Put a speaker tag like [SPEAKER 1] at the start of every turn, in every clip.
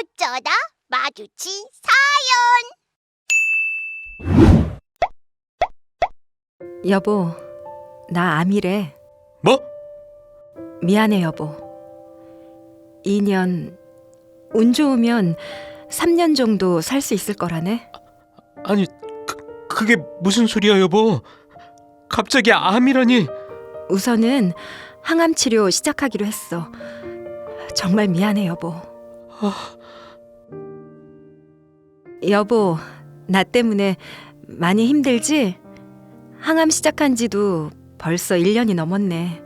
[SPEAKER 1] 어쩌다 마주친
[SPEAKER 2] 여보, 나 암이래.
[SPEAKER 3] 뭐?
[SPEAKER 2] 미안해, 여보. 2년, 운 좋으면 3년 정도 살 수 있을 거라네.
[SPEAKER 3] 아니 그, 그게 무슨 소리야 여보? 갑자기 암이라니?
[SPEAKER 2] 우선은 항암 치료 시작하기로 했어. 정말 미안해, 여보. 여보, 나 때문에 많이 힘들지? 항암 시작한 지도 벌써 1년이 넘었네.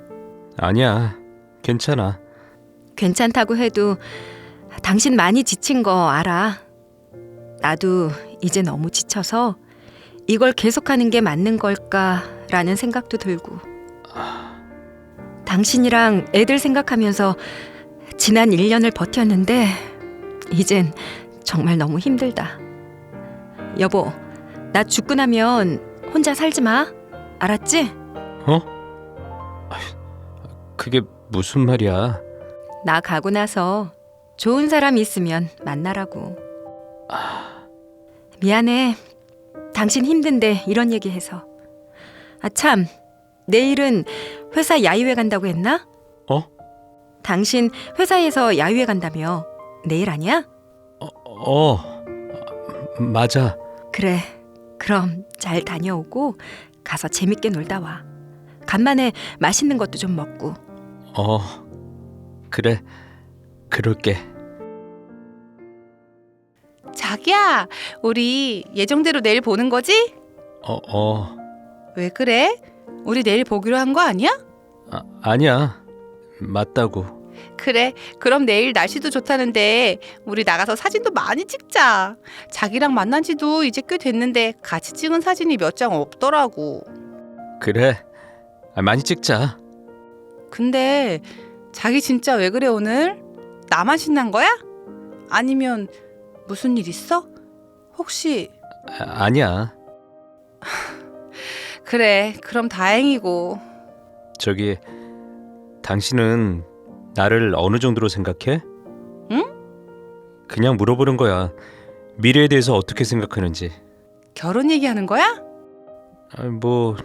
[SPEAKER 3] 아니야 괜찮아.
[SPEAKER 2] 괜찮다고 해도 당신 많이 지친 거 알아. 나도 이제 너무 지쳐서 이걸 계속하는 게 맞는 걸까라는 생각도 들고. 당신이랑 애들 생각하면서 지난 1년을 버텼는데 이젠 정말 너무 힘들다. 여보, 나 죽고 나면 혼자 살지 마. 알았지?
[SPEAKER 3] 그게 무슨 말이야?
[SPEAKER 2] 나 가고 나서 좋은 사람 있으면 만나라고. 미안해. 당신 힘든데 이런 얘기해서. 아 참. 내일은 회사 야유회 간다고 했나?
[SPEAKER 3] 어?
[SPEAKER 2] 당신 회사에서 야유회 간다며. 내일 아니야?
[SPEAKER 3] 어, 어 맞아.
[SPEAKER 2] 그래. 그럼 잘 다녀오고 가서 재밌게 놀다 와. 간만에 맛있는 것도 좀 먹고.
[SPEAKER 3] 어 그래 그럴게.
[SPEAKER 4] 자기야, 우리 예정대로 내일 보는 거지?
[SPEAKER 3] 어 어.
[SPEAKER 4] 왜 그래? 우리 내일 보기로 한 거 아니야?
[SPEAKER 3] 아, 아니야 맞다고.
[SPEAKER 4] 그래, 그럼 내일 날씨도 좋다는데 우리 나가서 사진도 많이 찍자. 자기랑 만난 지도 이제 꽤 됐는데 같이 찍은 사진이 몇 장 없더라고.
[SPEAKER 3] 그래 아, 많이 찍자.
[SPEAKER 4] 근데 자기 진짜 왜 그래 오늘? 나만 신난 거야? 아니면 무슨 일 있어? 혹시
[SPEAKER 3] 아, 아니야
[SPEAKER 4] 그래, 그럼 다행이고.
[SPEAKER 3] 저기 당신은 나를 어느 정도로 생각해?
[SPEAKER 4] 응?
[SPEAKER 3] 그냥 물어보는 거야. 미래에 대해서 어떻게 생각하는지.
[SPEAKER 4] 결혼 얘기하는 거야?
[SPEAKER 3] 아, 뭐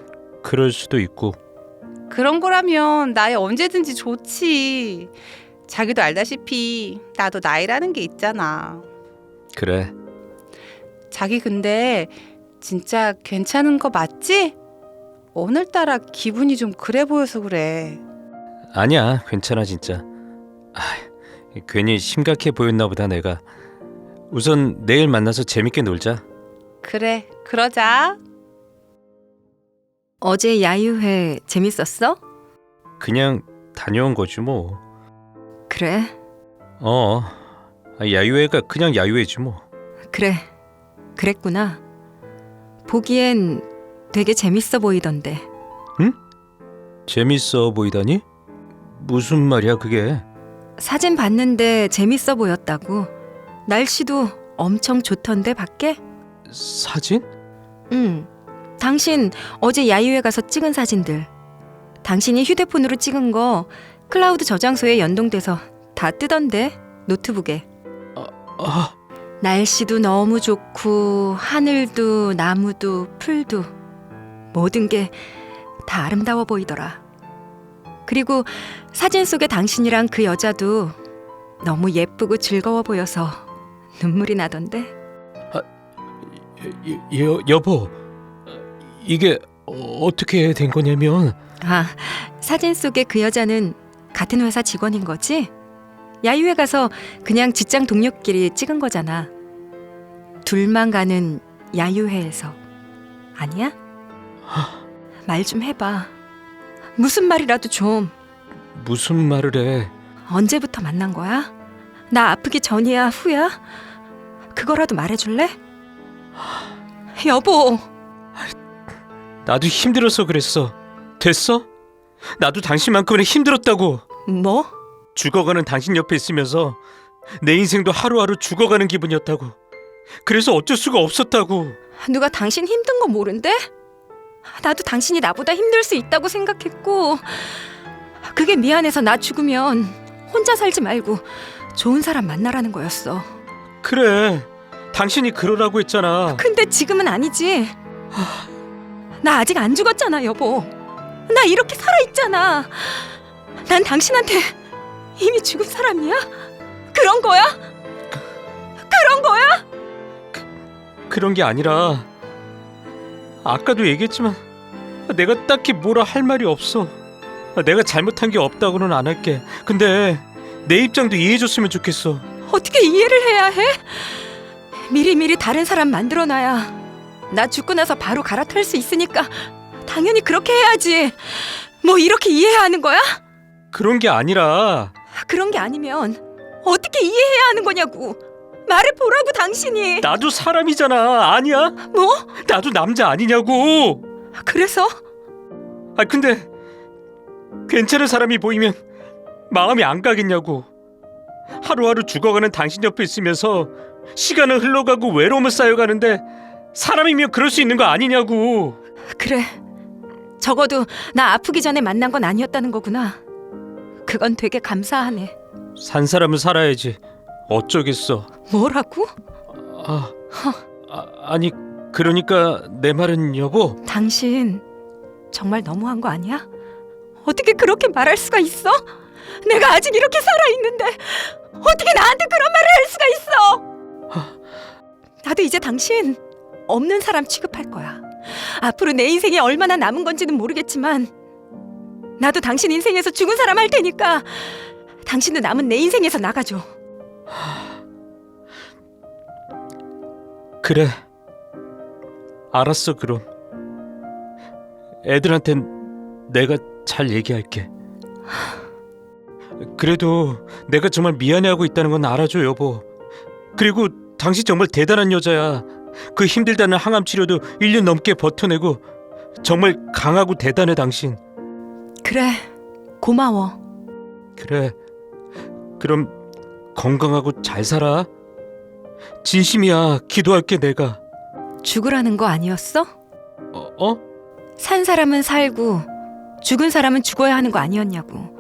[SPEAKER 3] 그럴 수도 있고.
[SPEAKER 4] 그런 거라면 나이 언제든지 좋지. 자기도 알다시피 나도 나이라는 게 있잖아.
[SPEAKER 3] 그래.
[SPEAKER 4] 자기 근데 진짜 괜찮은 거 맞지? 오늘따라 기분이 좀 그래 보여서 그래.
[SPEAKER 3] 아니야. 괜찮아 진짜. 아, 괜히 심각해 보였나 보다 내가. 우선 내일 만나서 재밌게 놀자.
[SPEAKER 4] 그래, 그러자.
[SPEAKER 2] 어제 야유회 재밌었어?
[SPEAKER 3] 그냥 다녀온 거지 뭐.
[SPEAKER 2] 그래.
[SPEAKER 3] 어. 아, 야유회가 그냥 야유회지 뭐.
[SPEAKER 2] 그래, 그랬구나. 보기엔 되게 재밌어 보이던데.
[SPEAKER 3] 재밌어 보이다니? 무슨 말이야 그게?
[SPEAKER 2] 사진 봤는데 재밌어 보였다고. 날씨도 엄청 좋던데 밖에?
[SPEAKER 3] 사진?
[SPEAKER 2] 응. 당신 어제 야유회 가서 찍은 사진들. 당신이 휴대폰으로 찍은 거 클라우드 저장소에 연동돼서 다 뜨던데 노트북에.
[SPEAKER 3] 아,
[SPEAKER 2] 날씨도 너무 좋고 하늘도 나무도 풀도 모든 게 다 아름다워 보이더라. 그리고 사진 속의 당신이랑 그 여자도 너무 예쁘고 즐거워 보여서 눈물이 나던데.
[SPEAKER 3] 여, 여, 여보. 이게 어떻게 된 거냐면
[SPEAKER 2] 아, 사진 속의 그 여자는 같은 회사 직원인 거지? 야유회 가서 그냥 직장 동료끼리 찍은 거잖아. 둘만 가는 야유회에서. 아니야? 말 좀 해봐. 무슨 말이라도 좀.
[SPEAKER 3] 무슨 말을 해?
[SPEAKER 2] 언제부터 만난 거야? 나 아프기 전이야, 후야? 그거라도 말해줄래? 여보,
[SPEAKER 3] 나도 힘들어서 그랬어. 됐어? 나도 당신만큼은 힘들었다고.
[SPEAKER 2] 뭐?
[SPEAKER 3] 죽어가는 당신 옆에 있으면서 내 인생도 하루하루 죽어가는 기분이었다고. 그래서 어쩔 수가 없었다고.
[SPEAKER 2] 누가 당신 힘든 거 모른대? 나도 당신이 나보다 힘들 수 있다고 생각했고 그게 미안해서 나 죽으면 혼자 살지 말고 좋은 사람 만나라는 거였어.
[SPEAKER 3] 그래. 당신이 그러라고 했잖아.
[SPEAKER 2] 근데 지금은 아니지. 나 아직 안 죽었잖아, 여보. 나 이렇게 살아있잖아. 난 당신한테 이미 죽은 사람이야? 그런 거야? 그런 거야?
[SPEAKER 3] 그런 게 아니라 아까도 얘기했지만 내가 딱히 뭐라 할 말이 없어. 내가 잘못한 게 없다고는 안 할게. 근데 내 입장도 이해해줬으면 좋겠어.
[SPEAKER 2] 어떻게 이해를 해야 해? 미리미리 다른 사람 만들어놔야 나 죽고 나서 바로 갈아탈 수 있으니까 당연히 그렇게 해야지. 뭐 이렇게 이해해야 하는 거야?
[SPEAKER 3] 그런 게 아니라
[SPEAKER 2] 그런 게 아니면 어떻게 이해해야 하는 거냐고. 말해 보라고 당신이.
[SPEAKER 3] 나도 사람이잖아. 아니야?
[SPEAKER 2] 뭐?
[SPEAKER 3] 나도 남자 아니냐고.
[SPEAKER 2] 그래서
[SPEAKER 3] 아 근데 괜찮은 사람이 보이면 마음이 안 가겠냐고. 하루하루 죽어가는 당신 옆에 있으면서 시간은 흘러가고 외로움은 쌓여가는데 사람이면 그럴 수 있는 거 아니냐고.
[SPEAKER 2] 그래. 적어도 나 아프기 전에 만난 건 아니었다는 거구나. 그건 되게 감사하네.
[SPEAKER 3] 산 사람은 살아야지. 어쩌겠어.
[SPEAKER 2] 뭐라고?
[SPEAKER 3] 아, 아 아니 그러니까 내 말은 여보.
[SPEAKER 2] 당신 정말 너무한 거 아니야? 어떻게 그렇게 말할 수가 있어? 내가 아직 이렇게 살아 있는데 어떻게 나한테 그런 말을 할 수가 있어? 나도 이제 당신 없는 사람 취급할 거야. 앞으로 내 인생이 얼마나 남은 건지는 모르겠지만 나도 당신 인생에서 죽은 사람 할 테니까 당신도 남은 내 인생에서 나가줘.
[SPEAKER 3] 그래. 알았어 그럼. 애들한텐 내가 잘 얘기할게. 그래도 내가 정말 미안해하고 있다는 건 알아줘 여보. 그리고 당신 정말 대단한 여자야. 그 힘들다는 항암 치료도 1년 넘게 버텨내고 정말 강하고 대단해 당신.
[SPEAKER 2] 그래, 고마워.
[SPEAKER 3] 그래. 그럼 건강하고 잘 살아. 진심이야. 기도할게 내가.
[SPEAKER 2] 죽으라는 거 아니었어?
[SPEAKER 3] 어? 어?
[SPEAKER 2] 산 사람은 살고 죽은 사람은 죽어야 하는 거 아니었냐고.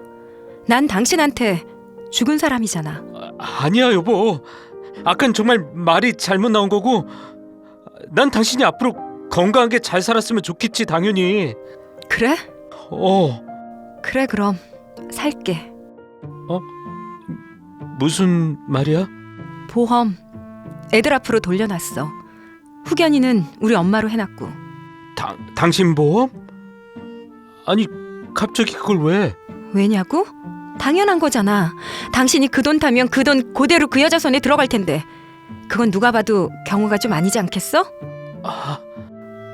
[SPEAKER 2] 난 당신한테 죽은 사람이잖아.
[SPEAKER 3] 아니야 여보 아깐 정말 말이 잘못 나온 거고 난 당신이 앞으로 건강하게 잘 살았으면 좋겠지 당연히
[SPEAKER 2] 그래?
[SPEAKER 3] 어
[SPEAKER 2] 그래 그럼 살게.
[SPEAKER 3] 무슨 말이야
[SPEAKER 2] 보험 애들 앞으로 돌려놨어. 후견이는 우리 엄마로 해놨고
[SPEAKER 3] 당 당신 보험 아니 갑자기 그걸 왜
[SPEAKER 2] 왜냐고? 당연한 거잖아. 당신이 그 돈 타면 그 돈 그대로 그 여자 손에 들어갈 텐데 그건 누가 봐도 경우가 좀 아니지 않겠어?
[SPEAKER 3] 아,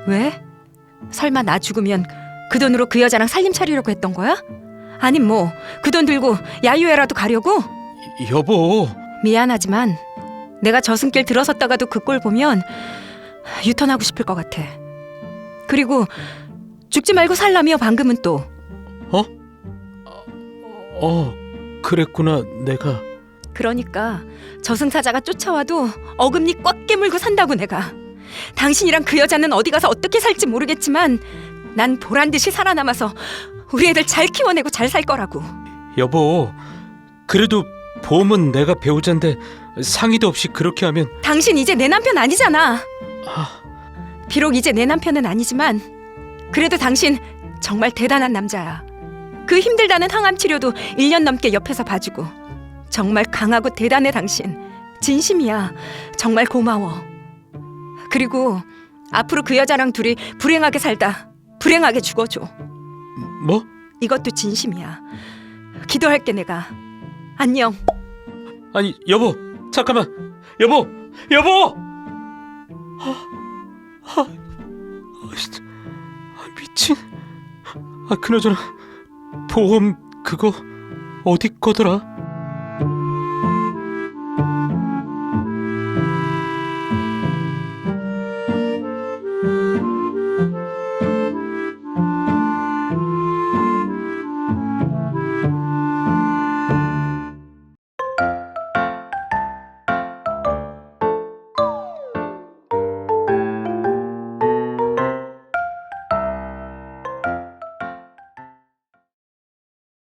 [SPEAKER 2] 왜? 설마 나 죽으면 그 돈으로 그 여자랑 살림 차리려고 했던 거야? 아님 뭐 그 돈 들고 야유회라도 가려고?
[SPEAKER 3] 여보
[SPEAKER 2] 미안하지만 내가 저승길 들어섰다가도 그 꼴 보면 유턴하고 싶을 것 같아. 그리고 죽지 말고 살라며 방금은
[SPEAKER 3] 또어 그랬구나 내가
[SPEAKER 2] 그러니까 저승사자가 쫓아와도 어금니 꽉 깨물고 산다고 내가. 당신이랑 그 여자는 어디 가서 어떻게 살지 모르겠지만 난 보란 듯이 살아남아서 우리 애들 잘 키워내고 잘 살 거라고.
[SPEAKER 3] 여보 그래도 보험은 내가 배우자인데 상의도 없이 그렇게 하면
[SPEAKER 2] 당신 이제 내 남편 아니잖아.
[SPEAKER 3] 아,
[SPEAKER 2] 비록 이제 내 남편은 아니지만 그래도 당신 정말 대단한 남자야. 그 힘들다는 항암 치료도 1년 넘게 옆에서 봐주고 정말 강하고 대단해 당신. 진심이야. 정말 고마워. 그리고 앞으로 그 여자랑 둘이 불행하게 살다 불행하게 죽어줘.
[SPEAKER 3] 뭐
[SPEAKER 2] 이것도 진심이야. 기도할게 내가. 안녕.
[SPEAKER 3] 아니 여보 잠깐만. 여보 여보! 아, 아, 아, 진짜. 아, 미친. 아 그나저나 보험 그거 어디 거더라